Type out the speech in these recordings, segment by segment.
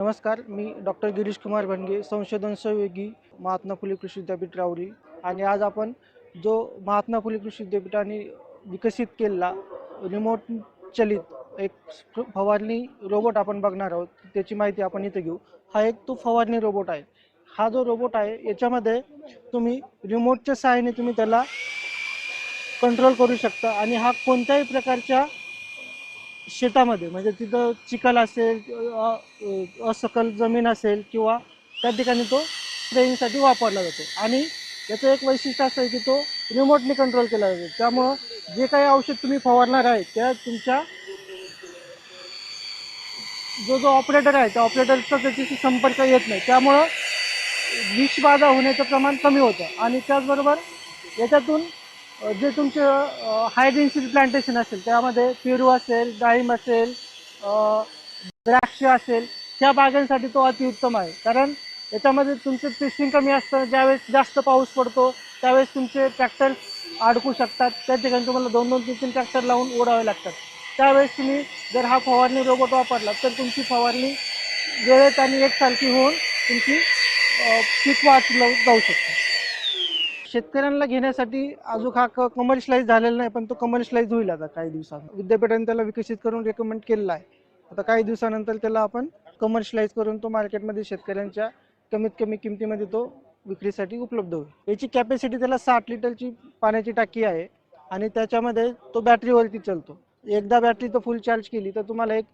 नमस्कार मी डॉक्टर गिरीश कुमार भणगे संशोधन सहयोगी महात्मा फुले कृषी विद्यापीठ रावली आणि आज आपण जो महात्मा फुले कृषी विद्यापीठाने विकसित केलेला रिमोट चलित एक फवारणी रोबोट आपण बघणार आहोत त्याची माहिती आपण इथे घेऊ. हा एक तो फवारणी रोबोट आहे. हा जो रोबोट आहे याच्यामध्ये तुम्ही रिमोटच्या सहाय्याने तुम्ही त्याला कंट्रोल करू शकता. आणि हा कोणत्याही प्रकारच्या शेतामध्ये म्हणजे तिथं चिखल असेल अ- अ- असकल जमीन असेल किंवा त्या ठिकाणी तो स्प्रेइंगसाठी वापरला जातो. आणि याचं एक वैशिष्ट्य असं आहे की तो रिमोटली कंट्रोल केला जातो. त्यामुळं जे काही औषध तुम्ही फवारणार आहे त्या तुमच्या जो जो ऑपरेटर आहे त्या ऑपरेटरचा त्याच्याशी संपर्क येत नाही. त्यामुळं विषबाधा होण्याचं प्रमाण कमी होतं. आणि त्याचबरोबर याच्यातून जे तुमचे हाय डेन्सिटी प्लांटेशन असेल त्यामध्ये पेरू असेल डाळिंब असेल द्राक्ष असेल त्या बागांसाठी तो अतिउत्तम आहे. कारण याच्यामध्ये तुमचं पिस्टिंग कमी असतं ज्यावेळेस जास्त पाऊस पडतो त्यावेळेस तुमचे ट्रॅक्टर अडकू शकतात. त्या ठिकाणी तुम्हाला दोन दोन तीन तीन ट्रॅक्टर लावून ओढावे लागतात. त्यावेळेस तुम्ही जर हा फवारणी रोबोट वापरला तर तुमची फवारणी वेळेत आणि एकसारखी होऊन तुमची पीक वाचलं जाऊ शकतं. शेतकऱ्यांना घेण्यासाठी अजून हा कमर्शियलाइज झालेला नाही पण तो कमर्शियलाइज होईल आता काही दिवसात विद्यापीठाने त्याला विकसित करून रेकमेंड केलेला आहे. आता काही दिवसानंतर त्याला आपण कमर्शियलाइज करून तो मार्केटमध्ये शेतकऱ्यांच्या कमीत कमी किमतीमध्ये तो विक्रीसाठी उपलब्ध होईल. याची कॅपॅसिटी त्याला साठ लिटरची पाण्याची टाकी आहे आणि त्याच्यामध्ये तो बॅटरीवरती चालतो. एकदा बॅटरी तो फुल चार्ज केली तर तुम्हाला एक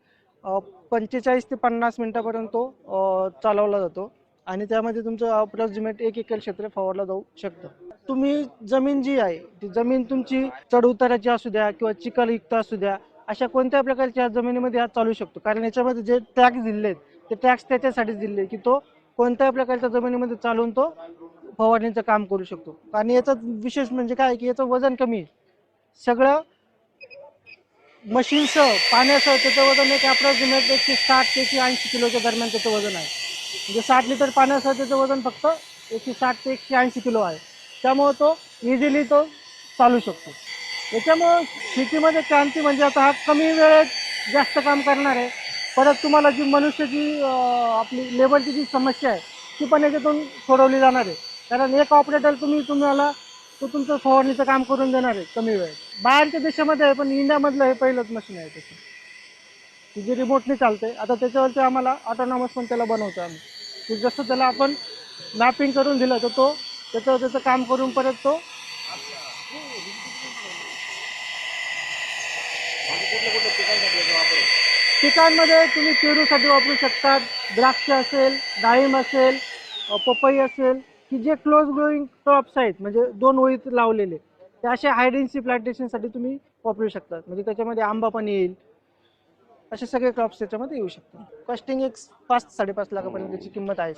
पंचेचाळीस ते पन्नास मिनटापर्यंत तो चालवला जातो. आणि त्यामध्ये तुमचं अप्रॉक्सिमेट एक एकर क्षेत्र फवारला जाऊ शकतं. तुम्ही जमीन जी आहे ती जमीन तुमची चढ उताराची असू द्या किंवा चिखलयुक्त असू द्या अशा कोणत्या प्रकारच्या जमिनीमध्ये हा चालू शकतो? कारण याच्यामध्ये जे टॅक्स दिले आहेत ते टॅक्स त्याच्यासाठीच दिले की तो कोणत्याही प्रकारच्या जमिनीमध्ये चालून तो फवारणीचं काम करू शकतो? आणि याचा विशेष म्हणजे काय की याचं वजन कमी आहे. सगळं मशीनसह पाण्यासह त्याचं वजन एक अप्रॉक्सिमेट एकशे साठ ते एकशे ऐंशी किलोच्या दरम्यान त्याचं वजन आहे. म्हणजे साठ लिटर पाण्यासह त्याचं वजन फक्त एकशे साठ ते एकशे ऐंशी किलो आहे. त्यामुळं तो इझिली तो चालू शकतो. याच्यामुळं शेतीमध्ये क्रांती म्हणजे आता हा कमी वेळेत जास्त काम करणार आहे परत तुम्हाला जी मनुष्याची आपली लेबरची जी समस्या आहे ती पण याच्यातून सोडवली जाणार आहे. कारण एक ऑपरेटर तुम्ही तुम्हाला तो तुमचं फवारणीचं काम करून देणार आहे कमी वेळेत. बाहेरच्या देशामध्ये आहे पण इंडियामधलं हे पहिलंच मशीन आहे त्याचं की जी रिमोटने चालते आता त्याच्यावरती आम्हाला ऑटोनॉमस पण त्याला बनवतो आम्ही. की जसं त्याला आपण मॅपिंग करून दिलं तर तो त्याचं त्याचं काम करून परत तो पिकांमध्ये तुम्ही पेरूसाठी वापरू शकतात. द्राक्ष असेल डाळिंब असेल पपई असेल की जे क्लोज ग्रोईंग क्रॉप्स आहेत म्हणजे दोन ओळीत लावलेले ते असे हायडेन्सी प्लांटेशनसाठी तुम्ही वापरू शकतात. म्हणजे त्याच्यामध्ये आंबा पण येईल असे सगळे क्रॉप्स त्याच्यामध्ये येऊ शकतात. कॉस्टिंग एक पाच साडेपाच लाखापर्यंतची किंमत आहे.